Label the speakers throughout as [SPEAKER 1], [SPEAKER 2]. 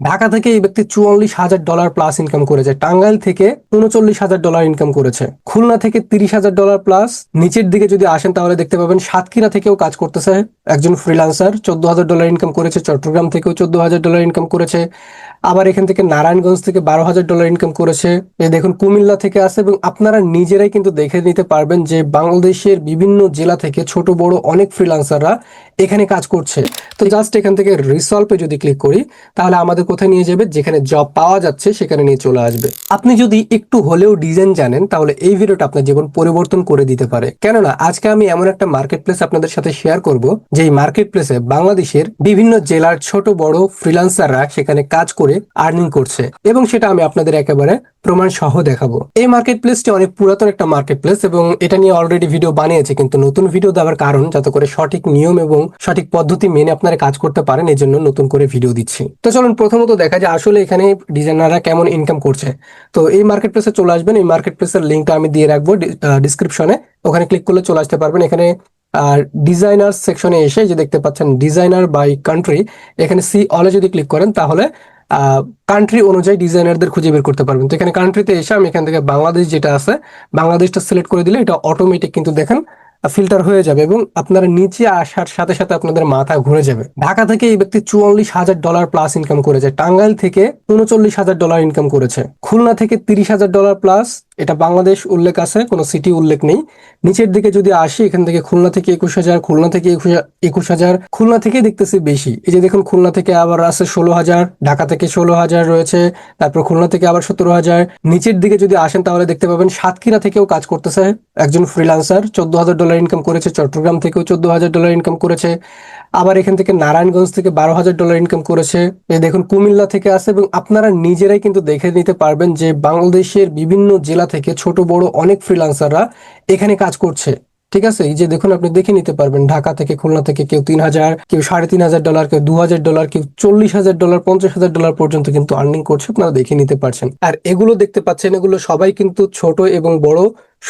[SPEAKER 1] ঢাকা থেকে এই ব্যক্তি চুয়াল্লিশ হাজার ডলার প্লাস ইনকাম করেছে। টাঙ্গাইল থেকে উনচল্লিশ হাজার ডলার ইনকাম করেছে। খুলনা থেকে তিরিশ হাজার ডলার প্লাস নিচের দিকে যদি আসেন তাহলে দেখতে পাবেন সাতক্ষীরা থেকেও কাজ করতেছে। একজন ফ্রিলান্সার চোদ্দ হাজার ডলার ইনকাম করেছে। চট্টগ্রাম থেকেও চোদ্দ হাজার ডলার ইনকাম করেছে। আবার এখান থেকে নারায়ণগঞ্জ থেকে বারো হাজার ডলার ইনকাম করেছে। এই দেখুন, কুমিল্লা থেকে আছে এবং আপনারা নিজেরাই কিন্তু দেখে নিতে পারবেন যে বাংলাদেশের বিভিন্ন জেলা থেকে ছোট, বড় অনেক ফ্রিলান্সাররা এখানে কাজ করছে। তো জাস্ট এখান থেকে রিসলভে যদি ক্লিক করি, তাহলে আমাদের কোথায় নিয়ে যাবে? যেখানে জব পাওয়া যাচ্ছে, সেখানে নিয়ে চলে আসবে। আপনি যদি একটু হলেও ডিজাইন জানেন, তাহলে এই ভিডিওটা আপনার জীবন পরিবর্তন করে দিতে পারে। কেননা, আজকে আমি এমন একটা মার্কেট প্লেস আপনাদের সাথে শেয়ার করব যে মার্কেট প্লেসে বাংলাদেশের বিভিন্ন জেলার ছোট, বড় ফ্রিলান্সাররা সেখানে কাজ করে আর্নিং করছে। এবং সেটা আমি আপনাদের একেবারে প্রমাণ সহ দেখাবো। এই মার্কেট প্লেসটি অনেক পুরাতন একটা মার্কেট প্লেস এবং এটা নিয়ে অলরেডি ভিডিও বানিয়েছে, কিন্তু নতুন ভিডিও দেওয়ার কারণ যাতে করে সঠিক নিয়ম এবং সঠিক পদ্ধতি মেনে আপনারা কাজ করতে পারেন এই জন্য নতুন করে ভিডিও দিচ্ছি। তো চলুন প্রথমত দেখা যায় আসলে এখানে ডিজাইনাররা কেমন ইনকাম করছে। তো এই মার্কেট প্লেসে চলে আসবেন, এই মার্কেট প্লেসের লিঙ্কটা আমি দিয়ে রাখব ডিসক্রিপশনে ওখানে ক্লিক করলে চলে আসতে পারবেন। এখানে, আর ডিজাইনার সেকশনে এসে যে দেখতে পাচ্ছেন ডিজাইনার বাই কান্ট্রি এখানে সি অলে যদি ক্লিক করেন, তাহলে কান্ট্রি অনুযায়ী ডিজাইনারদের খুঁজে বের করতে পারবেন। তো এখানে কান্ট্রিতে এসে আমি এখান থেকে বাংলাদেশ যেটা আছে, বাংলাদেশটা সিলেক্ট করে দিলে এটা অটোমেটিক কিন্তু দেখেন ফিল্টার হয়ে যাবে এবং আপনারা নিচে আসার সাথে সাথে আপনাদের মাথা ঘুরে যাবে। ঢাকা থেকে এই ব্যক্তি চুয়াল্লিশ হাজার ডলার প্লাস ইনকাম করেছে। টাঙ্গাইল থেকে উনচল্লিশ হাজার ডলার ইনকাম করেছে। খুলনা থেকে তিরিশ হাজার ডলার প্লাস এটা বাংলাদেশ উল্লেখ আছে, কোনো সিটি উল্লেখ নেই। নিচের দিকে যদি আসি, এখান থেকে খুলনা থেকে একুশ হাজার, খুলনা থেকে একুশ হাজার খুলনা থেকে দেখতেছি বেশি। এই যে দেখুন, খুলনা থেকে আবার আছে ষোলো হাজার, ঢাকা থেকে ষোলো হাজার রয়েছে, তারপর খুলনা থেকে আবার সতেরো হাজার। নিচের দিকে যদি আসেন, তাহলে দেখতে পাবেন সাতক্ষীরা থেকেও কাজ করতেছে একজন ফ্রিলান্সার চোদ্দ হাজার ডলার ইনকাম করেছে, চট্টগ্রাম থেকেও চোদ্দ হাজার ডলার ইনকাম করেছে। আবার এখান থেকে নারায়ণগঞ্জ থেকে বারো হাজার ডলার ইনকাম করেছে। এই দেখুন, কুমিল্লা থেকে আছে এবং আপনারা নিজেরাই কিন্তু দেখে নিতে পারবেন যে বাংলাদেশের বিভিন্ন জেলা থেকে ছোট, বড় অনেক ফ্রিলান্সাররা এখানে কাজ করছে। ঠিক আছে? এই যে দেখুন, আপনি দেখে নিতে পারবেন, ঢাকা থেকে খুলনা থেকে কেউ তিন হাজার, কেউ সাড়ে তিন হাজার ডলার কেউ দু হাজার ডলার কেউ চল্লিশ হাজার ডলার পঞ্চাশ হাজার ডলার পর্যন্ত কিন্তু আর্নিং করছে, আপনারা দেখে নিতে পারছেন। আর এগুলো দেখতে পাচ্ছেন, এগুলো সবাই কিন্তু ছোট এবং বড়,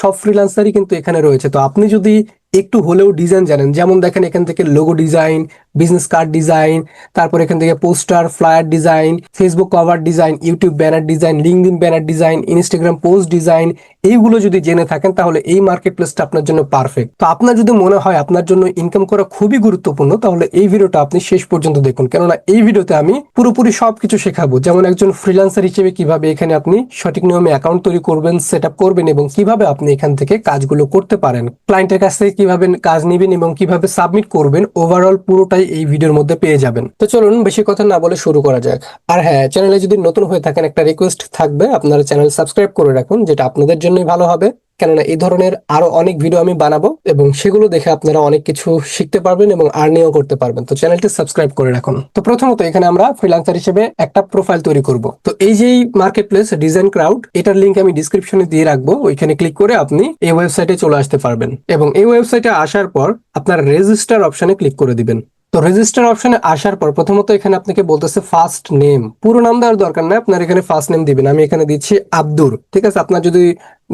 [SPEAKER 1] সব ফ্রিলান্সারই কিন্তু এখানে রয়েছে। তো আপনি যদি একটু হলেও ডিজাইন জানেন, যেমন দেখেন এখান থেকে logo design business card design তারপর এখান থেকে poster flyer design Facebook cover design YouTube banner design LinkedIn banner design Instagram post design এইগুলো যদি জেনে থাকেন তাহলে এই মার্কেট প্লেসটা আপনার জন্য পারফেক্ট তো আপনার যদি মনে হয় আপনার জন্য ইনকাম করা খুবই গুরুত্বপূর্ণ, তাহলে এই ভিডিওটা আপনি শেষ পর্যন্ত দেখুন। কেননা এই ভিডিওতে আমি পুরোপুরি সবকিছু শেখাবো। যেমন একজন ফ্রিল্যান্সার হিসেবে কীভাবে এখানে আপনি সঠিক নিয়মে অ্যাকাউন্ট তৈরি করবেন সেট করবেন এবং কীভাবে আপনি এখান থেকে কাজগুলো করতে পারেন। ক্লায়েন্টের কাছ থেকে কীভাবে কাজ নেবেন এবং কীভাবে সাবমিট করবেন ওভারঅল পুরোটাই এই ভিডিওর মধ্যে পেয়ে যাবেন। তো চলুন বেশি কথা না বলে শুরু করা যাক। আর হ্যাঁ চ্যানেলে যদি নতুন হয়ে থাকেন, একটা রিকোয়েস্ট থাকবে, আপনারা চ্যানেল সাবস্ক্রাইব করে রাখুন, যেটা আপনাদের জন্যই ভালো হবে। কেননা এই ধরনের আরও অনেক ভিডিও আমি বানাবো এবং সেগুলো দেখে আপনারা অনেক কিছু শিখতে পারবেন এবং আর্নিও করতে পারবেন। তো চ্যানেলটি সাবস্ক্রাইব করে রাখুন। তো প্রথমত এখানে আমরা ফ্রিলান্সার হিসেবে একটা প্রোফাইল তৈরি করব। তো এই যে মার্কেট প্লেস ডিজাইন ক্রাউড এটার লিঙ্ক আমি ডিসক্রিপশনে দিয়ে রাখব। ওইখানে ক্লিক করে আপনি এই ওয়েবসাইটে চলে আসতে পারবেন। এবং এই ওয়েবসাইটে আসার পর আপনার রেজিস্টার অপশনে ক্লিক করে দিবেন। তো রেজিস্টার অপশনে আসার পর প্রথমত এখানে আপনাকে বলতেছে ফার্স্ট নেম পুরো নাম দেওয়ার দরকার নাই, আপনার এখানে ফার্স্ট নেম দিবেন। আমি এখানে দিচ্ছি আব্দুর, ঠিক আছে? আপনার যদি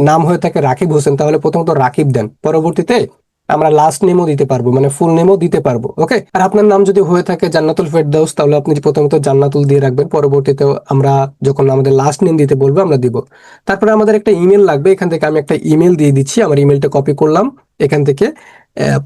[SPEAKER 1] নাম হয়ে থাকে রাকিব হোসেন, তাহলে প্রথমত রাকিব দেন। পরবর্তীতে আমরা লাস্ট নেমও দিতে পারব মানে ফুল নেমও দিতে পারব ওকে আর আপনার নাম যদি হয়ে থাকে জান্নাতুল ফেরদাউস, তাহলে আপনি প্রথমত জান্নাতুল দিয়ে রাখবেন। পরবর্তীতে আমরা যখন আমাদের লাস্ট নেম দিতে বলব, আমরা দিব। তারপরে আমাদের একটা ইমেল লাগবে, এখান থেকে আমি একটা ইমেল দিয়ে দিচ্ছি। আমার ইমেলটা কপি করলাম, এখান থেকে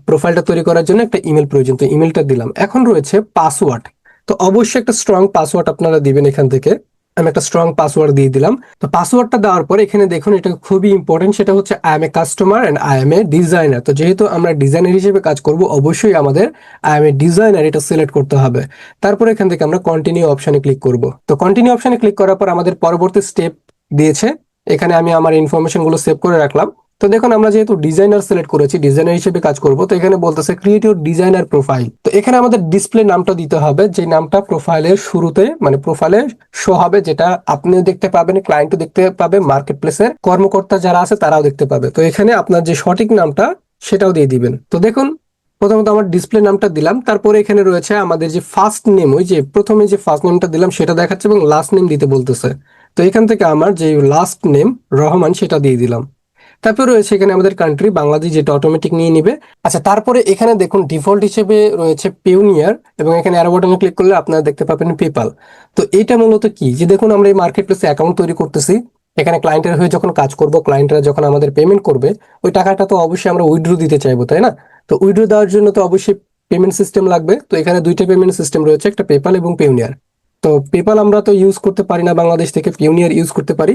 [SPEAKER 1] প্রোফাইলটা তৈরি করার জন্য একটা ইমেল প্রয়োজন। তো ইমেলটা দিলাম। এখন রয়েছে পাসওয়ার্ড তো অবশ্যই একটা স্ট্রং পাসওয়ার্ড আপনারা দিবেন এখান থেকে। আমি একটা স্ট্রং পাসওয়ার্ড দিয়ে দিলাম। তো পাসওয়ার্ডটা দেওয়ার পর এখানে দেখুন, এটা খুবই ইম্পর্টেন্ট সেটা হচ্ছে I am a customer and I am a designer তো যেহেতু আমরা ডিজাইনার হিসেবে কাজ করব, অবশ্যই আমাদের আই এম এ ডিজাইনার এটা সিলেক্ট করতে হবে। তারপর এখান থেকে আমরা কন্টিনিউ অপশনে ক্লিক করব। তো কন্টিনিউ অপশনে ক্লিক করার পর আমাদের পরবর্তী স্টেপ দিয়েছে। এখানে আমি আমার ইনফরমেশনগুলো সেভ করে রাখলাম। তো দেখুন, আমরা যেহেতু ডিজাইনার সিলেক্ট করেছি ডিজাইনার হিসেবে কাজ করব, তো এখানে বলতেছে ক্রিয়েট ইউর ডিজাইনার প্রোফাইল তো এখানে আমাদের ডিসপ্লে নামটা দিতে হবে, যে নামটা প্রোফাইলের শুরুতে মানে প্রোফাইলে শো হবে, যেটা আপনিও দেখতে পাবেন ক্লায়েন্টও দেখতে পাবে মার্কেট প্লেসের কর্মকর্তা যারা আছে, তারাও দেখতে পাবে। তো এখানে আপনার যে সঠিক নামটা, সেটাও দিয়ে দিবেন। তো দেখুন, প্রথমত আমার ডিসপ্লে নামটা দিলাম, তারপরে এখানে রয়েছে আমাদের যে ফার্স্ট নেম ওই যে প্রথমে যে ফার্স্ট নেমটা দিলাম, সেটা দেখাচ্ছে এবং লাস্ট নেম দিতে বলতেছে। তো এখান থেকে আমার যে লাস্ট নেম রহমান, সেটা দিয়ে দিলাম। তারপর রয়েছে এখানে আমাদের কান্ট্রি বাংলাদেশ, যেটা অটোমেটিক নিয়ে নিবে। আচ্ছা তারপরে এখানে দেখুন ডিফল্ট হিসেবে রয়েছে পিউনিয়ার এবং এখানে অ্যারো বাটনে ক্লিক করলে আপনারা দেখতে পাবেন পেপাল তো এটা মূলত কি? যে দেখুন, আমরা এই মার্কেট প্লেসে অ্যাকাউন্ট তৈরি করতেছি। এখানে ক্লায়েন্টের হয়ে যখন কাজ করব ক্লায়েন্টরা যখন আমাদের পেমেন্ট করবে, ওই টাকাটা তো অবশ্যই আমরা উইড্রো দিতে চাইব, তাই না? তো উইথড্র দেওয়ার জন্য তো অবশ্যই পেমেন্ট সিস্টেম লাগবে। তো এখানে দুইটা পেমেন্ট সিস্টেম রয়েছে, একটা পেপাল এবং পিউনিয়ার তো পেপাল আমরা তো ইউজ করতে পারি না, বাংলাদেশ থেকে পিউনিয়ার ইউজ করতে পারি।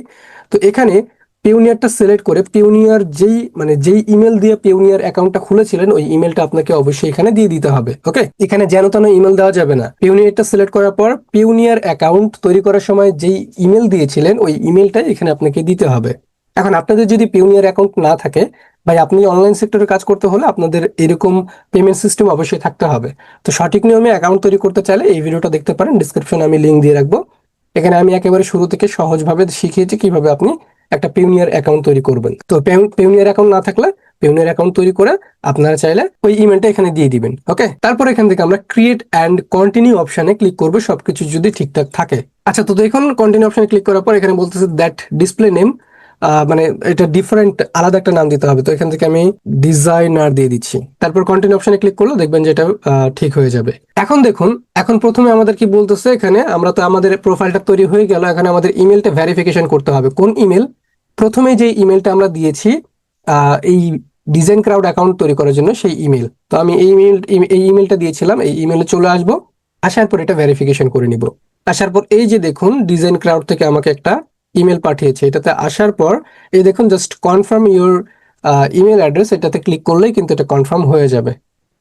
[SPEAKER 1] তো এখানে পিউনিয়ারটা সিলেক্ট করে পিউনিয়ার যেই মানে যেই ইমেল দিয়ে পিউনিয়ার অ্যাকাউন্টটা খুলেছিলেন, ওই ইমেলটা আপনাকে অবশ্যই এখানে দিয়ে দিতে হবে ওকে এখানে যেন তেন ইমেল দেওয়া যাবে না। পিউনিয়ারটা সিলেক্ট করার পর পিউনিয়ার অ্যাকাউন্ট তৈরি করার সময় যেই ইমেল দিয়েছিলেন, ওই ইমেলটা এখানে আপনাকে দিতে হবে। এখন আপনাদের যদি পিউনিয়ার অ্যাকাউন্ট না থাকে, ভাই আপনি অনলাইন সেক্টরে কাজ করতে হলে আপনাদের এরকম পেমেন্ট সিস্টেম অবশ্যই থাকতে হবে। তো সঠিক নিয়মে অ্যাকাউন্ট তৈরি করতে চাইলে এই ভিডিওটা দেখতে পারেন ডিসক্রিপশনে আমি লিঙ্ক দিয়ে রাখব। এখানে আমি একেবারে শুরু থেকে সহজভাবে শিখিয়েছি কীভাবে আপনি একটা পিউনিয়ার অ্যাকাউন্ট তৈরি করবেন। তো পিউনিয়ার অ্যাকাউন্ট না থাকলে পিউনিয়ার অ্যাকাউন্ট তৈরি করে আপনারা চাইলে ওই ইমেলটা এখানে দিয়ে দিবেন ওকে তারপর এখান থেকে আমরা ক্রিয়েট অ্যান্ড কন্টিনিউ অপশনে ক্লিক করব, সবকিছু যদি ঠিকঠাক থাকে। আচ্ছা তো দেখুন কন্টিনিউ অপশনে ক্লিক করার পর এখানে বলতেছে দ্যাট ডিসপ্লে নেম মানে এটা ডিফারেন্ট আলাদা একটা নাম দিতে হবে। তো এখান থেকে আমি ডিজাইনার দিয়ে দিচ্ছি। তারপর কন্টিনিউ অপশনে ক্লিক করলে, দেখবেন যে এটা ঠিক হয়ে যাবে। এখন দেখুন, এখন প্রথমে আমাদের কি বলতেছে এখানে, আমরা তো আমাদের প্রোফাইলটা তৈরি হয়ে গেল, এখন আমাদের ইমেলটা ভেরিফিকেশন করতে হবে। কোন ইমেল প্রথমে যে ইমেলটা আমরা দিয়েছি এই ডিজাইন ক্রাউড অ্যাকাউন্ট তৈরি করার জন্য সেই ইমেল তো আমি এই ইমেল এই ইমেলটা দিয়েছিলাম, এই ইমেলে চলে আসব। আসার পর এটা ভেরিফিকেশন করে নিব। আসার পর এই যে দেখুন, ডিজাইন ক্রাউড থেকে আমাকে একটা ইমেল পাঠিয়েছে। এটাতে আসার পর, এই দেখুন just confirm your email address এটাতে ক্লিক করলেই কিন্তু এটা কনফার্ম হয়ে যাবে।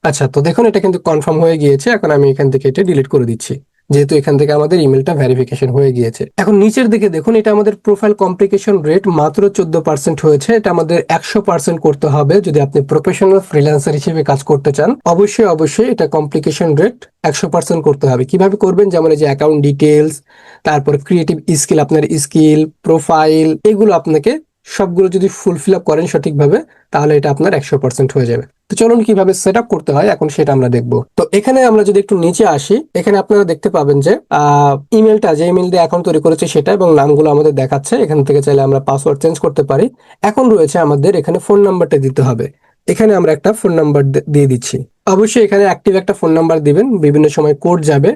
[SPEAKER 1] আচ্ছা তো দেখুন, এটা কিন্তু কনফার্ম হয়ে গিয়েছে। এখন আমি এখান থেকে এটা ডিলিট করে দিচ্ছি। যেহেতু এখান থেকে আমাদের ইমেলটা ভেরিফিকেশন হয়ে গিয়েছে। এখন নিচের দিকে দেখুন, এটা আমাদের প্রোফাইল কমপ্লিকেশন রেট মাত্র চোদ্দ পার্সেন্ট হয়েছে। এটা আমাদের একশো পার্সেন্ট করতে হবে যদি আপনি প্রফেশনাল ফ্রিল্যান্সার হিসেবে কাজ করতে চান। অবশ্যই অবশ্যই এটা কমপ্লিকেশন রেট একশো পার্সেন্ট করতে হবে। কীভাবে করবেন? যেমন এই যে অ্যাকাউন্ট ডিটেলস তারপর ক্রিয়েটিভ স্কিল আপনার স্কিল প্রোফাইল এগুলো আপনাকে সবগুলো যদি ফুলফিল আপ করেন সঠিকভাবে, তাহলে এটা আপনার একশো পার্সেন্ট হয়ে যাবে। তো চলুন কীভাবে সেট আপ করতে হয়, এখন সেটা আমরা দেখব। তো এখানে আমরা যদি একটু নিচে আসি, এখানে আপনারা দেখতে পাবেন যে ইমেলটা যে ইমেল দিয়ে অ্যাকাউন্ট তৈরি করেছে সেটা এবং নামগুলো আমাদের দেখাচ্ছে, এখান থেকে চাইলে আমরা পাসওয়ার্ড চেঞ্জ করতে পারি। এখন রয়েছে আমাদের এখানে ফোন নাম্বারটা দিতে হবে। এখানে আমরা একটা ফোন নাম্বার দিয়ে দিচ্ছি। অবশ্যই এখানে অ্যাক্টিভ একটা ফোন নাম্বার দিবেন, বিভিন্ন সময় কোড যাবে।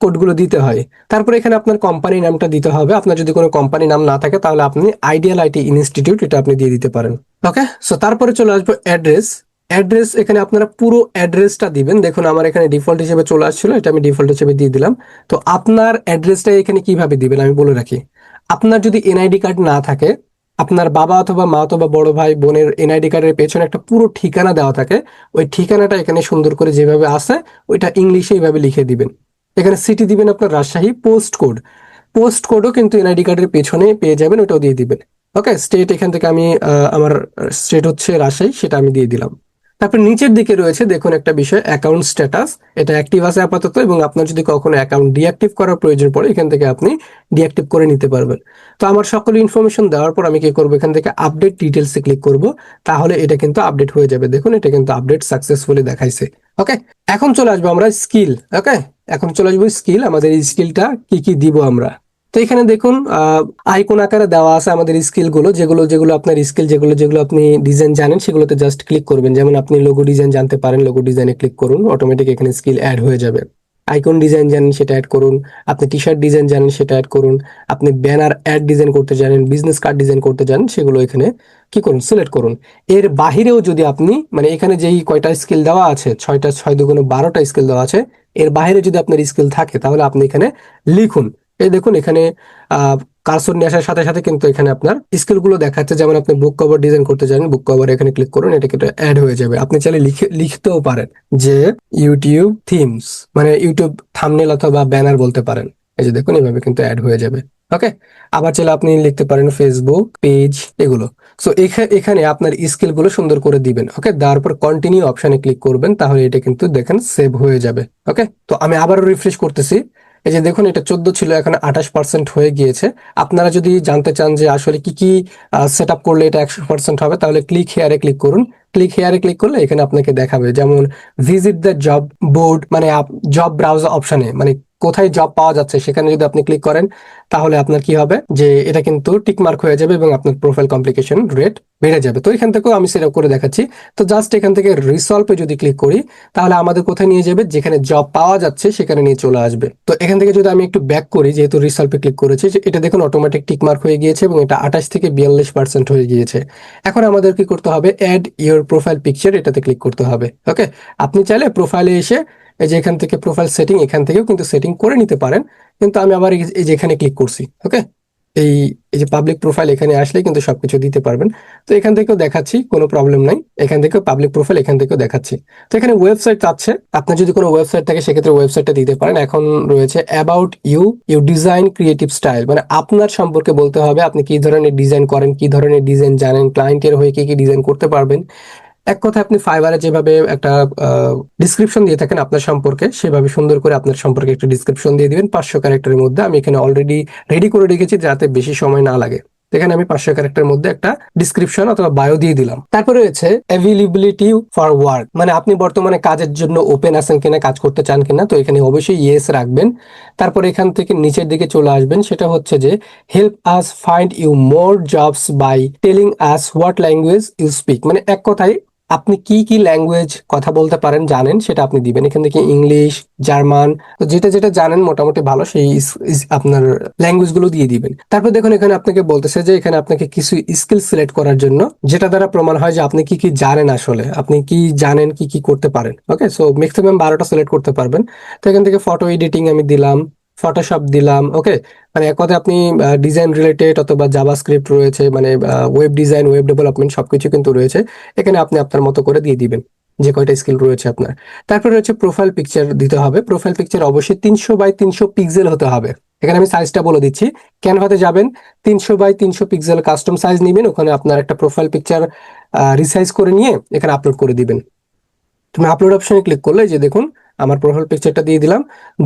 [SPEAKER 1] কোডগুলো দিতে হয়। তারপরে এখানে আপনার কোম্পানি নামটা দিতে হবে। আপনার যদি কোনো কোম্পানি নাম না থাকে, তাহলে আপনি আইডিয়াল আইটি ইনস্টিটিউট এটা আপনি দিয়ে দিতে পারেন। ওকে সো তারপরে চলে আসব অ্যাড্রেস অ্যাড্রেস এখানে আপনারা পুরো অ্যাড্রেসটা দিবেন। দেখুন, আমার এখানে ডিফল্ট হিসেবে চলে আসছিল, এটা আমি ডিফল্ট হিসেবে দিয়ে দিলাম। তো, আপনার অ্যাড্রেসটা এখানে কীভাবে দিবেন আমি বলে রাখি। আপনার যদি এনআইডি কার্ড না থাকে, আপনার বাবা অথবা মা অথবা বড় ভাই, বোনের এনআইডি কার্ডের পেছনে একটা পুরো ঠিকানা দেওয়া থাকে। ওই ঠিকানাটা এখানে সুন্দর করে যেভাবে আসে, ওইটা ইংলিশে এইভাবে লিখে দিবেন। এখানে সিটি দিবেন আপনার রাজশাহী পোস্ট কোড পোস্ট কোডও কিন্তু এনআইডি কার্ডের পেছনে পেয়ে যাবেন, ওটাও দিয়ে দিবেন। ওকে স্টেট এখান থেকে আমি আমার স্টেট হচ্ছে রাজশাহী, সেটা আমি দিয়ে দিলাম। তারপর নিচের দিকে রয়েছে, দেখুন একটা বিষয় অ্যাকাউন্ট স্ট্যাটাস এটা অ্যাক্টিভ আছে আপাতত এবং আপনার যদি কখনো অ্যাকাউন্ট ডিঅ্যাক্টিভ করার প্রয়োজন পড়ে, এখান থেকে আপনি ডিঅ্যাক্টিভ করে নিতে পারবেন। তো আমার সকল ইনফরমেশন দেওয়ার পর আমি কি করব? এখান থেকে আপডেট ডিটেলসে ক্লিক করব, তাহলে এটা কিন্তু আপডেট হয়ে যাবে। দেখুন, এটা কিন্তু আপডেট সাকসেসফুলি দেখাইছে। ওকে এখন চলে আসব আমরা স্কিল ওকে এখন চলে আসব স্কিল আমাদের এই স্কিলটা কি কি দিব আমরা। তো এখানে দেখুন আইকন আকারে দেওয়া আছে আমাদের স্কিলগুলো, যেগুলো যেগুলো আপনার স্কিল যেগুলো যেগুলো আপনি ডিজাইন জানেন, সেগুলোতে জাস্ট ক্লিক করবেন। যেমন আপনি লোগো ডিজাইন জানতে পারেন লোগো ডিজাইনে ক্লিক করুন অটোমেটিক এখানে স্কিল অ্যাড হয়ে যাবে। আইকন ডিজাইন জানেন, সেটা অ্যাড করুন। আপনি টি শার্ট ডিজাইন জানেন, সেটা অ্যাড করুন। আপনি ব্যানার অ্যাড ডিজাইন করতে জানেন বিজনেস কার্ড ডিজাইন করতে জানেন, সেগুলো এখানে কি করুন সিলেক্ট করুন। এর বাহিরেও যদি আপনি মানে এখানে যেই কয়টা স্কিল দেওয়া আছে, ছয়টা, ছয় দুগুণে বারোটা স্কিল দেওয়া আছে, এর বাইরে যদি আপনার স্কিল থাকে, তাহলে আপনি এখানে লিখুন। এই দেখুন, এখানে কার্সর নিয়ে আসার সাথে সাথে কিন্তু এখানে আপনার স্কিলগুলো দেখাচ্ছে। যেমন আপনি বুক কভার ডিজাইন করতে জানেন বুক কভার এখানে ক্লিক করুন এটা কিন্তু অ্যাড হয়ে যাবে। আপনি চাইলে লিখে, লিখতেও পারেন যে ইউটিউব থিমস মানে ইউটিউব থামনেল অথবা ব্যানার বলতে পারেন। এই যে দেখুন, এভাবে কিন্তু অ্যাড হয়ে যাবে। ওকে আবার চাইলে আপনি লিখতে পারেন ফেসবুক পেজ এগুলো। সো এখানে আপনার স্কিলগুলো সুন্দর করে দিবেন। ওকে তারপর পর কন্টিনিউ অপশনে ক্লিক করবেন, তাহলে এটা কিন্তু দেখেন সেভ হয়ে যাবে। ওকে তো আমি আবারও রিফ্রেশ করতেছি। এই যে দেখুন, এটা চোদ্দ ছিল, এখন আঠাশ পার্সেন্ট হয়ে গিয়েছে। আপনারা যদি জানতে চান যে আসলে কি কি সেট আপ করলে এটা একশো পার্সেন্ট হবে, তাহলে ক্লিক হেয়ারে ক্লিক করুন। ক্লিক হেয়ারে ক্লিক করলে এখানে আপনাকে দেখাবে, যেমন ভিজিট দ্য জব বোর্ড মানে জব ব্রাউজার অপশানে মানে কোথায় জব পাওয়া যাচ্ছে সেখানে যদি আপনি ক্লিক করেন, তাহলে আপনার কি হবে? যে এটা কিন্তু টিকমার্ক হয়ে যাবে এবং আপনার প্রোফাইল কমপ্লিকেশন রেট বেড়ে যাবে। তো এখান থেকেও আমি সেটা করে দেখাচ্ছি। তো জাস্ট এখান থেকে রিসলভে যদি ক্লিক করি, তাহলে আমাদের কোথায় নিয়ে যাবে? যেখানে জব পাওয়া যাচ্ছে সেখানে নিয়ে চলে আসবে। তো এখান থেকে যদি আমি একটু ব্যাক করি, যেহেতু রিসলভে ক্লিক করেছি এটা দেখুন অটোমেটিক টিকমার্ক হয়ে গিয়েছে এবং এটা আঠাশ থেকে বিয়াল্লিশ পার্সেন্ট হয়ে গিয়েছে। এখন আমাদের কি করতে হবে? অ্যাড ইওর প্রোফাইল পিকচার এটাতে ক্লিক করতে হবে। ওকে আপনি চাইলে প্রোফাইলে এসে এই যে এখান থেকে প্রোফাইল সেটিং এখান থেকেও কিন্তু সেটিং করে নিতে পারেন। কিন্তু আমি আবার এই- যে এখানে ক্লিক করছি ওকে এই এই যে পাবলিক প্রোফাইল এখানে আসলে কিন্তু সবকিছু দিতে পারবেন। তো এখান থেকেও দেখাচ্ছি, কোনো প্রবলেম নাই। এখান থেকেও পাবলিক প্রোফাইল এখান থেকেও দেখাচ্ছি। তো এখানে ওয়েবসাইট চাচ্ছে আপনার যদি কোনো ওয়েবসাইট থাকে, সেক্ষেত্রে ওয়েবসাইটটা দিতে পারেন। এখন রয়েছে about you you design creative style মানে আপনার সম্পর্কে বলতে হবে, আপনি কি ধরনের ডিজাইন করেন, কি ধরনের ডিজাইন জানেন ক্লায়েন্টের হয়ে কি কি ডিজাইন করতে পারবেন। এক কথায় আপনি ফাইবারে যেভাবে একটা ডিসক্রিপশন দিয়ে থাকেন আপনার সম্পর্কে, সেভাবে সুন্দর করে আপনার সম্পর্কে একটা ডিসক্রিপশন দিয়ে দিবেন পাঁচশো ক্যারেক্টারের মধ্যে। আমি এখানে অলরেডি রেডি করে রেখেছি যাতে বেশি সময় না লাগে। এখানে আমি পাঁচশো ক্যারেক্টারের মধ্যে একটা ডিসক্রিপশন অথবা বায়ো দিয়ে দিলাম। তারপরে রয়েছে অ্যাভেলেবিলিটি ফর ওয়ার্ক মানে আপনি বর্তমানে কাজের জন্য ওপেন আছেন কিনা, কাজ করতে চান কিনা, তো এখানে অবশ্যই ইয়েস রাখবেন। তারপর এখান থেকে নিচের দিকে চলে আসবেন, সেটা হচ্ছে যে help us find you more jobs by telling us what language you speak মানে এক কথায় আপনি কি কি ল্যাঙ্গুয়েজ কথা বলতে পারেন, জানেন, সেটা আপনি দিবেন। এখান থেকে ইংলিশ, জার্মান যেটা যেটা জানেন মোটামুটি ভালো, সেই আপনার ল্যাঙ্গুয়েজগুলো দিয়ে দিবেন। তারপর দেখুন, এখানে আপনাকে বলতেছে যে, এখানে আপনাকে কিছু স্কিল সিলেক্ট করার জন্য, যেটা দ্বারা প্রমাণ হয় যে আপনি কি কি জানেন আসলে, আপনি কি জানেন, কি কি করতে পারেন। ওকে সো ম্যাক্সিমাম বারোটা সিলেক্ট করতে পারবেন। তো এখান থেকে ফটো এডিটিং আমি দিলাম। ফটোশপ দিলাম ওকে মানে এক কথায় আপনি ডিজাইন রিলেটেড অথবা জাভাস্ক্রিপ্ট রয়েছে মানে ওয়েব ডিজাইন ওয়েব ডেভেলপমেন্ট সবকিছু কিন্তু রয়েছে, এখানে আপনি আপনার মতো করে দিয়ে দিবেন, যে কয়টা স্কিল রয়েছে আপনার। তারপরে রয়েছে প্রোফাইল পিকচার দিতে হবে প্রোফাইল পিকচার অবশ্যই তিনশো বাই তিনশো পিক্সেল হতে হবে। এখানে আমি সাইজটা বলে দিচ্ছি ক্যানভাতে যাবেন, তিনশো বাই তিনশো পিক্সেল কাস্টম সাইজ নেবেন, ওখানে আপনার একটা প্রোফাইল পিকচার রিসাইজ করে নিয়ে এখানে আপলোড করে দিবেন। তুমি আপলোড অপশনে ক্লিক করলে যে দেখুন আমার প্রোফাইল পিকচারটা দিয়ে দিলাম।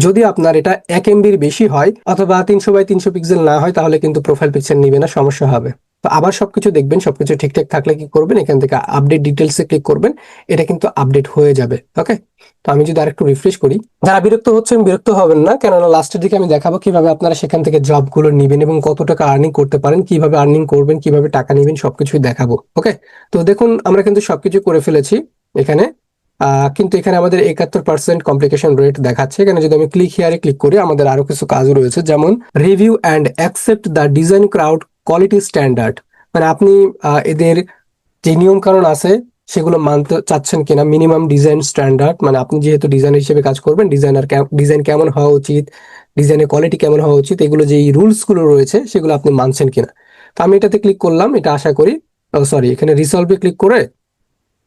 [SPEAKER 1] যদি আপনার এটা এক এমবির বেশি হয় অথবা তিনশো বাই তিনশো পিক্সেল না হয়, তাহলে কিন্তু প্রোফাইল পিকচার নিবে না, সমস্যা হবে। তো আবার সবকিছু দেখবেন, সবকিছু ঠিকঠাক থাকলে কি করবেন? এখান থেকে আপডেট ডিটেলসে ক্লিক করবেন, এটা কিন্তু আপডেট হয়ে যাবে ওকে তো আমি যদি আরেকটু রিফ্রেশ করি। যারা বিরক্ত হচ্ছেন, বিরক্ত হবেন না, কেননা লাস্টের দিকে আমি দেখাবো কীভাবে আপনারা সেখান থেকে জবগুলো নেবেন এবং কত টাকা আর্নিং করতে পারেন, কীভাবে আর্নিং করবেন, কীভাবে টাকা নেবেন, সবকিছুই দেখাবো ওকে তো দেখুন, আমরা কিন্তু সবকিছু করে ফেলেছি, এখানে। কিন্তু এখানে আমাদের একাত্তর পার্সেন্ট কমপ্লিকেশন রেট দেখাচ্ছে। এখানে যদি আমি ক্লিক হিয়ারে ক্লিক করি, আমাদের আরও কিছু কাজ রয়েছে। যেমন review and accept the design crowd quality standard মানে আপনি এদের যে নিয়ম কানুন আছে, সেগুলো মানতে চাচ্ছেন কিনা? মিনিমাম ডিজাইন স্ট্যান্ডার্ড মানে আপনি যেহেতু ডিজাইনার হিসেবে কাজ করবেন ডিজাইনার ডিজাইন কেমন হওয়া উচিত? ডিজাইনের কোয়ালিটি কেমন হওয়া উচিত? এগুলো যে রুলসগুলো রয়েছে, সেগুলো আপনি মানছেন কিনা? তো আমি এটাতে ক্লিক করলাম, এটা আশা করি সরি এখানে রিসলভে ক্লিক করে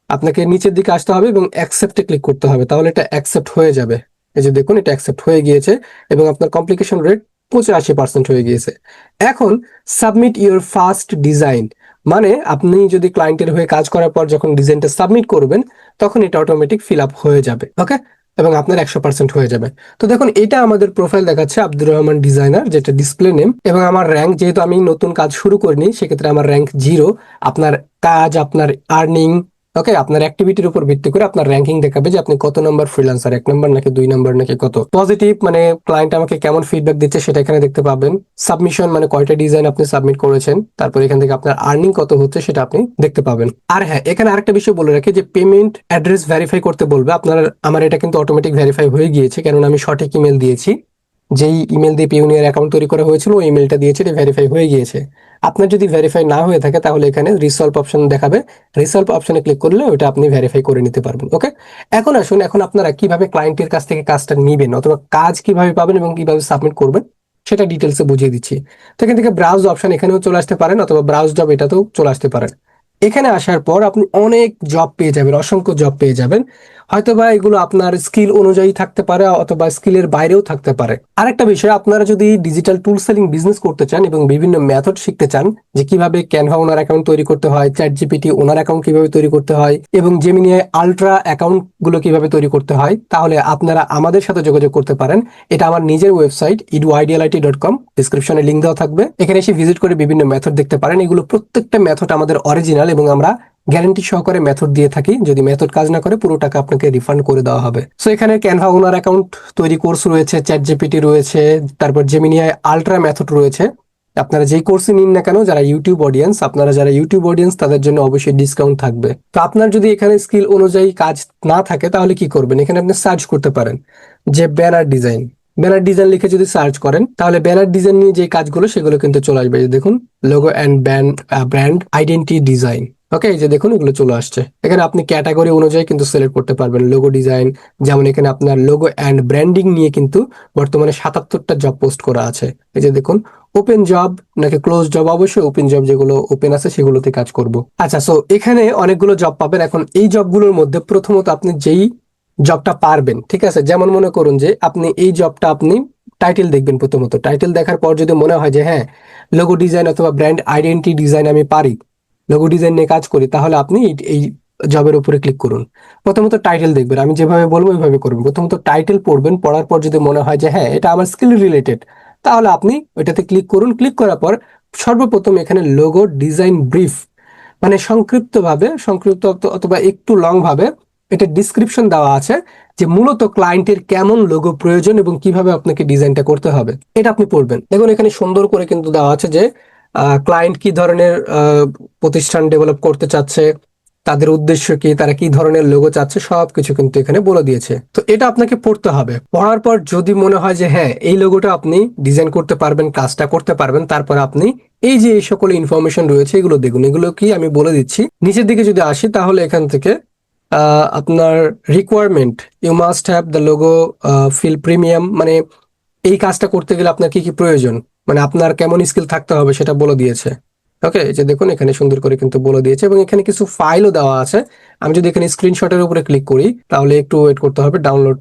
[SPEAKER 1] আপনাকে নিচের দিকে আসতে হবে এবং অ্যাকসেপ্টে ক্লিক করতে হবে। তাহলে এটা অ্যাকসেপ্ট হয়ে যাবে। এই যে দেখুন, এটা অ্যাকসেপ্ট হয়ে গিয়েছে এবং আপনার কমপ্লিকেশন রেট পঁচাশি পার্সেন্ট হয়ে গিয়েছে। এখন সাবমিট ইউর ফার্স্ট ডিজাইন মানে আপনি যদি ক্লায়েন্টের হয়ে কাজ করার পর যখন ডিজাইনটা সাবমিট করবেন, তখন এটা অটোমেটিক ফিল আপ হয়ে যাবে ওকে এবং আপনার একশো পার্সেন্ট হয়ে যাবে। তো দেখুন, এটা আমাদের প্রোফাইল দেখাচ্ছে আব্দুর রহমান ডিজাইনার যেটা ডিসপ্লে নেম এবং আমার র্যাঙ্ক যেহেতু আমি নতুন কাজ শুরু করিনি, সেক্ষেত্রে আমার র্যাঙ্ক জিরো আপনার কাজ, আপনার আর্নিং ওকে আপনার অ্যাক্টিভিটির উপর ভিত্তি করে আপনার র্যাঙ্কিং দেখাবে যে আপনি কত নম্বর ফ্রিল্যান্সার এক নম্বর নাকি দুই নম্বর নাকি কত। পজিটিভ মানে ক্লায়েন্ট আমাকে কেমন ফিডব্যাক দিচ্ছে সেটা এখানে দেখতে পাবেন। সাবমিশন মানে কয়টা ডিজাইন আপনি সাবমিট করেছেন, তারপর এখান থেকে আপনার আর্নিং কত হচ্ছে সেটা আপনি দেখতে পাবেন। আর হ্যাঁ এখানে আরেকটা বিষয় বলে রাখি যে পেমেন্ট অ্যাড্রেস ভেরিফাই করতে বলবে। আপনার, আমার এটা কিন্তু অটোমেটিক ভেরিফাই হয়ে গিয়েছে কারণ আমি সঠিক ইমেল দিয়েছি। যেই ইমেল দিয়ে পিউনিয়ার অ্যাকাউন্ট তৈরি করা হয়েছিল, ওই ইমেলটা দিয়েছে, এটা ভেরিফাই হয়ে গিয়েছে। আপনার যদি ভেরিফাই না হয়ে থাকে, তাহলে এখানে রিসলভ অপশন দেখাবে। রিসলভ অপশনে ক্লিক করলে ওটা আপনি ভেরিফাই করে নিতে পারবেন ওকে এখন আসুন, এখন আপনারা কীভাবে ক্লায়েন্টের কাছ থেকে কাজটা নিবেন, অথবা কাজ কীভাবে পাবেন এবং কীভাবে সাবমিট করবেন, সেটা ডিটেলসে বুঝিয়ে দিচ্ছি। তো এখান থেকে ব্রাউজ অপশন এখানেও চলে আসতে পারেন, অথবা ব্রাউজ জব এটাতেও চলে আসতে পারেন। এখানে আসার পর আপনি অনেক জব পেয়ে যাবেন, অসংখ্য জব পেয়ে যাবেন। হয়তোবা এগুলো আপনার স্কিল অনুযায়ী থাকতে পারে, অথবা স্কিলের বাইরেও থাকতে পারে। আরেকটা বিষয়, আপনারা যদি ডিজিটাল টুল সেলিং বিজনেস করতে চান এবং বিভিন্ন মেথড শিখতে চান, যে কীভাবে ক্যানভা ওনার অ্যাকাউন্ট তৈরি করতে হয় চ্যাট জিপিটি ওনার অ্যাকাউন্ট কীভাবে তৈরি করতে হয়, এবং জেমিনি আলট্রা অ্যাকাউন্টগুলো কীভাবে তৈরি করতে হয়, তাহলে আপনারা আমাদের সাথে যোগাযোগ করতে পারেন। এটা আমার নিজের website edu ideality dot com ডিসক্রিপশনে লিঙ্ক দেওয়া থাকবে। এখানে এসে ভিজিট করে বিভিন্ন মেথড দেখতে পারেন। এগুলো প্রত্যেকটা মেথড আমাদের অরিজিনাল এবং আমরা গ্যারান্টি সহকারে মেথড দিয়ে থাকি। যদি মেথড কাজ না করে, পুরো টাকা আপনাকে রিফান্ড করে দেওয়া হবে। সো এখানে ক্যানভা ওনার অ্যাকাউন্ট তৈরি কোর্স রয়েছে চ্যাট জিপিটি রয়েছে, তারপর জেমিনিয়ায় আলট্রা মেথড রয়েছে। আপনারা যেই কোর্সে নিন না কেন, যারা ইউটিউব অডিয়েন্স আপনারা যারা ইউটিউব অডিয়েন্স তাদের জন্য অবশ্যই ডিসকাউন্ট থাকবে। তো আপনার যদি এখানে স্কিল অনুযায়ী কাজ না থাকে, তাহলে কি করবেন? এখানে আপনি সার্চ করতে পারেন, যে ব্যানার ডিজাইন ব্যানার ডিজাইন লিখে যদি সার্চ করেন, তাহলে ব্যানার ডিজাইন নিয়ে যে কাজগুলো, সেগুলো কিন্তু চলে আসবে। দেখুন logo and band brand identity design okay এই যে দেখুন, এগুলো চলে আসছে। এখানে আপনি ক্যাটাগরি অনুযায়ী কিন্তু সিলেক্ট করতে পারবেন। লোগো ডিজাইন যেমন এখানে আপনার লোগো অ্যান্ড ব্র্যান্ডিং নিয়ে কিন্তু বর্তমানে সাতাত্তরটা জব পোস্ট করা আছে। এই যে দেখুন ওপেন জব নাকি ক্লোজ জব অবশ্যই ওপেন জব যেগুলো ওপেন আছে সেগুলোতে কাজ করব। আচ্ছা সো এখানে অনেকগুলো জব পাবেন। এখন এই জবগুলোর মধ্যে প্রথমত আপনি যেই জবটা পারবেন, ঠিক আছে? যেমন মনে করুন যে আপনি এই জবটা আপনি টাইটেল দেখবেন প্রথমত। টাইটেল দেখার পর যদি মনে হয় যে হ্যাঁ লোগো ডিজাইন অথবা ব্র্যান্ড আইডেন্টি ডিজাইন আমি পারি লোগো ডিজাইন নিয়ে কাজ করি, তাহলে আপনি এই- জবের উপরে ক্লিক করুন। প্রথমত টাইটেল দেখবেন, আমি যেভাবে বলব ওইভাবে করবেন। প্রথমত টাইটেল পড়বেন, পড়ার পর যদি মনে হয় যে হ্যাঁ এটা আমার স্কিল রিলেটেড তাহলে আপনি ওইটাতে ক্লিক করুন। ক্লিক করার পর সর্বপ্রথম এখানে লোগো ডিজাইন ব্রিফ মানে সংক্ষিপ্তভাবে, সংক্ষিপ্ত অথবা একটু লং ভাবে এটা ডিসক্রিপশন দেওয়া আছে যে মূলত ক্লায়েন্টের কেমন লোগো প্রয়োজন এবং কীভাবে আপনাকে ডিজাইনটা করতে হবে। এটা আপনি পড়বেন। দেখুন, এখানে সুন্দর করে কিন্তু দেওয়া আছে যে ক্লায়েন্ট কি ধরনের প্রতিষ্ঠান ডেভেলপ করতে চাচ্ছে, তাদের উদ্দেশ্য কি, তারা কি ধরনের লোগো চাচ্ছে, সবকিছু কিন্তু এখানে বলে দিয়েছে। তো এটা আপনাকে পড়তে হবে। পড়ার পর যদি মনে হয় যে হ্যাঁ এই লোগোটা আপনি ডিজাইন করতে পারবেন, কাজটা করতে পারবেন, তারপর আপনি এই যে, এই সকল ইনফরমেশন রয়েছে, এগুলো দেখুন। এগুলো কি আমি বলে দিচ্ছি। নিচের দিকে যদি আসি, তাহলে এখান থেকে আপনার requirement you must have the logo feel premium মানে এই কাজটা করতে গেলে আপনার কি কি প্রয়োজন? মানে আপনার কেমন স্কিল থাকতে হবে সেটা বলে দিয়েছে। ওকে যে দেখুন, এখানে সুন্দর করে কিন্তু বলে দিয়েছে এবং এখানে কিছু ফাইলও দেওয়া আছে। আমি যদি এখানে স্ক্রিনশটের উপরে ক্লিক করি, তাহলে একটু ওয়েট করতে হবে ডাউনলোড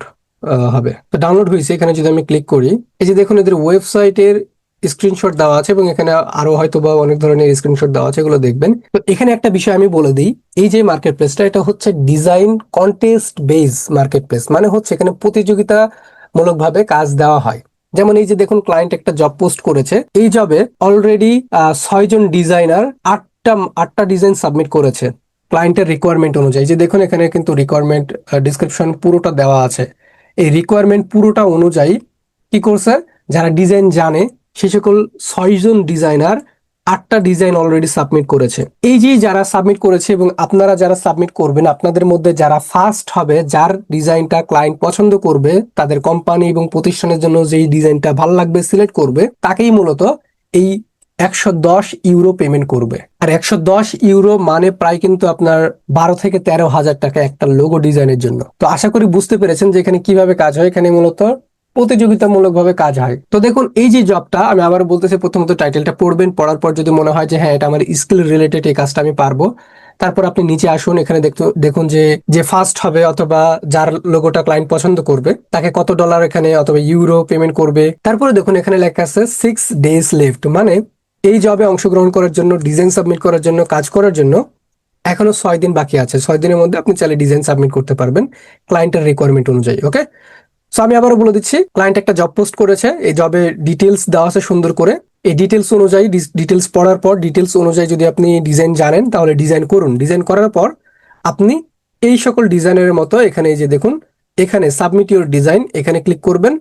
[SPEAKER 1] হবে। তো ডাউনলোড হয়েছে, এখানে যদি আমি ক্লিক করি, এই যে দেখুন, এদের ওয়েবসাইটের স্ক্রিনশট দেওয়া আছে এবং এখানে আরও হয়তো বা অনেক ধরনের স্ক্রিনশট দেওয়া আছে, এগুলো দেখবেন। তো এখানে একটা বিষয় আমি বলে দিই, এই যে মার্কেট প্লেসটা এটা হচ্ছে design contest base market place মানে হচ্ছে এখানে প্রতিযোগিতামূলক ভাবে কাজ দেওয়া হয়। যেমন এই যে দেখুন ক্লায়েন্ট একটা জব পোস্ট করেছে। এই জবে অলরেডি ছয়জন ডিজাইনার আটটা আটটা ডিজাইন সাবমিট করেছে ক্লায়েন্টের রিকোয়ারমেন্ট অনুযায়ী। যে দেখুন, এখানে কিন্তু রিকোয়ারমেন্ট ডিসক্রিপশন পুরোটা দেওয়া আছে। এই রিকোয়ারমেন্ট পুরোটা অনুযায়ী কি করছে? যারা ডিজাইন জানে, সে সকল ছয়জন ডিজাইনার আটটা ডিজাইন অলরেডি সাবমিট করেছে। এই যে যারা সাবমিট করেছে এবং আপনারা যারা সাবমিট করবেন, আপনাদের মধ্যে যারা ফার্স্ট হবে, যার ডিজাইনটা ক্লায়েন্ট পছন্দ করবে, তাদের কোম্পানি এবং প্রতিষ্ঠানের জন্য যেই ডিজাইনটা ভালো লাগবে সিলেক্ট করবে, তাকেই মূলত এই একশো দশ ইউরো পেমেন্ট করবে। আর একশো দশ ইউরো মানে প্রায় কিন্তু আপনার বারো থেকে তেরো হাজার টাকা একটা লোগো ডিজাইনের জন্য। তো আশা করি বুঝতে পেরেছেন যে এখানে কীভাবে কাজ হয়। এখানে মূলত প্রতিযোগিতামূলক ভাবে কাজ হয়। তো দেখুন, এই যে জবটা আমি আবার বলতেছি প্রথমত টাইটেলটা পড়বেন, পড়ার পর যদি মনে হয় যে হ্যাঁ এটা আমার স্কিল রিলেটেড এই কাজটা আমি পারব। তারপর আপনি নিচে আসুন, এখানে দেখতে, দেখুন যে যে ফার্স্ট হবে অথবা যার লোগোটা ক্লায়েন্ট পছন্দ করবে, তাকে কত ডলার এখানে অথবা ইউরো পেমেন্ট করবে। তারপরে দেখুন, এখানে লেখা আছে সিক্স ডেজ লেফট মানে এই জবে অংশগ্রহণ করার জন্য ডিজাইন সাবমিট করার জন্য, কাজ করার জন্য এখনও ছয় দিন বাকি আছে। ছয় দিনের মধ্যে আপনি চাইলে ডিজাইন সাবমিট করতে পারবেন ক্লায়েন্টের রিকোয়ারমেন্ট অনুযায়ী ওকে সো আমি আবারও বলে দিচ্ছি ক্লায়েন্ট একটা জব পোস্ট করেছে, এই জবে ডিটেলস দেওয়া আছে সুন্দর করে। এই ডিটেলস অনুযায়ী ডিটেলস পড়ার পর ডিটেলস অনুযায়ী যদি আপনি ডিজাইন জানেন, তাহলে ডিজাইন করুন। ডিজাইন করার পর আপনি এই সকল ডিজাইনের মতো এখানে যে দেখুন, এখানে সাবমিট ইউর ডিজাইন এখানে ক্লিক করবেন।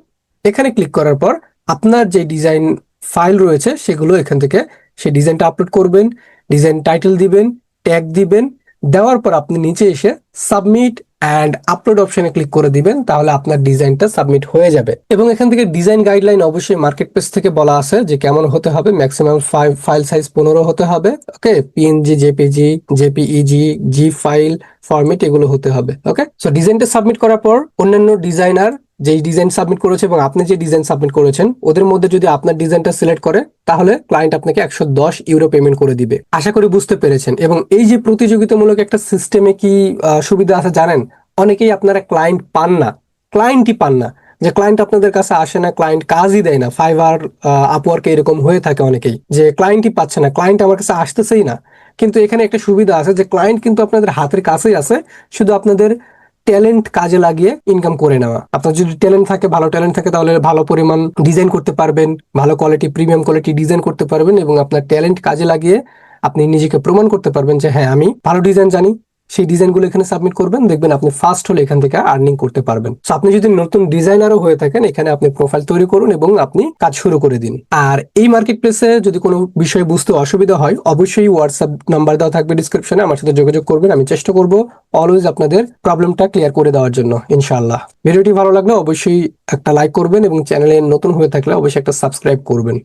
[SPEAKER 1] এখানে ক্লিক করার পর আপনার যে ডিজাইন ফাইল রয়েছে, সেগুলো এখান থেকে সেই ডিজাইনটা আপলোড করবেন ডিজাইন টাইটেল দিবেন ট্যাগ দিবেন। দেওয়ার পর আপনি নিচে এসে সাবমিট অ্যান্ড আপলোড অপশনে ক্লিক করে দিবেন, তাহলে আপনার ডিজাইনটা সাবমিট হয়ে যাবে। এবং এখান থেকে ডিজাইন গাইডলাইন অবশ্যই মার্কেট প্লেস থেকে বলা আছে যে কেমন হতে হবে ম্যাক্সিমাম ফাইল সাইজ পনেরো হতে হবে okay PNG JPG JPEG G file format এগুলো হতে হবে ওকে সো ডিজাইনটা সাবমিট করার পর অন্যান্য ডিজাইনার যেই ডিজাইন সাবমিট করেছে এবং আপনি যে ডিজাইন সাবমিট করেছেন, ওদের মধ্যে যদি আপনার ডিজাইনটা সিলেক্ট করে, তাহলে ক্লায়েন্ট আপনাকে একশো দশ ইউরো পেমেন্ট করে দিবে। আশা করি বুঝতে পেরেছেন। এবং এই যে প্রতিযোগিতামূলক একটা সিস্টেমে কি সুবিধা আছে জানেন? অনেকেই আপনারা ক্লায়েন্ট পান না। ক্লায়েন্টই পান না। যে ক্লায়েন্ট আপনাদের কাছে আসে না ক্লায়েন্ট কাজই দেয় না। ফাইবার আপওয়ার্কে এরকম হয়ে থাকে অনেকেই। যে ক্লায়েন্টই পাচ্ছে না ক্লায়েন্ট আমার কাছে আসতেছেই না। কিন্তু এখানে একটা সুবিধা আছে যে ক্লায়েন্ট কিন্তু আপনাদের হাতের কাছেই আছে। শুধু আপনাদের ট্যালেন্ট কাজে লাগিয়ে ইনকাম করে নেওয়া। আপনার যদি ট্যালেন্ট থাকে, ভালো ট্যালেন্ট থাকে, তাহলে ভালো পরিমাণ ডিজাইন করতে পারবেন, ভালো কোয়ালিটি প্রিমিয়াম কোয়ালিটি ডিজাইন করতে পারবেন এবং আপনার ট্যালেন্ট কাজে লাগিয়ে আপনি নিজেকে প্রমাণ করতে পারবেন যে হ্যাঁ আমি ভালো ডিজাইন জানি সেই ডিজাইনগুলো এখানে সাবমিট করবেন, দেখবেন আপনি ফার্স্ট হলে এখান থেকে আর্নিং করতে পারবেন। তো আপনি যদি নতুন ডিজাইনারও হয়ে থাকেন, এখানে আপনি প্রোফাইল তৈরি করুন এবং আপনি কাজ শুরু করে দিন। আর এই মার্কেট প্লেসে যদি কোনো বিষয়ে বুঝতে অসুবিধা হয়, অবশ্যই হোয়াটসঅ্যাপ নাম্বার দেওয়া থাকবে ডিসক্রিপশনে আমার সাথে যোগাযোগ করবেন। আমি চেষ্টা করব অলওয়েজ আপনাদের প্রবলেমটা ক্লিয়ার করে দেওয়ার জন্য, ইনশাআল্লাহ। ভিডিওটি ভালো লাগলে অবশ্যই একটা লাইক করবেন এবং চ্যানেলে নতুন হয়ে থাকলে অবশ্যই একটা সাবস্ক্রাইব করবেন।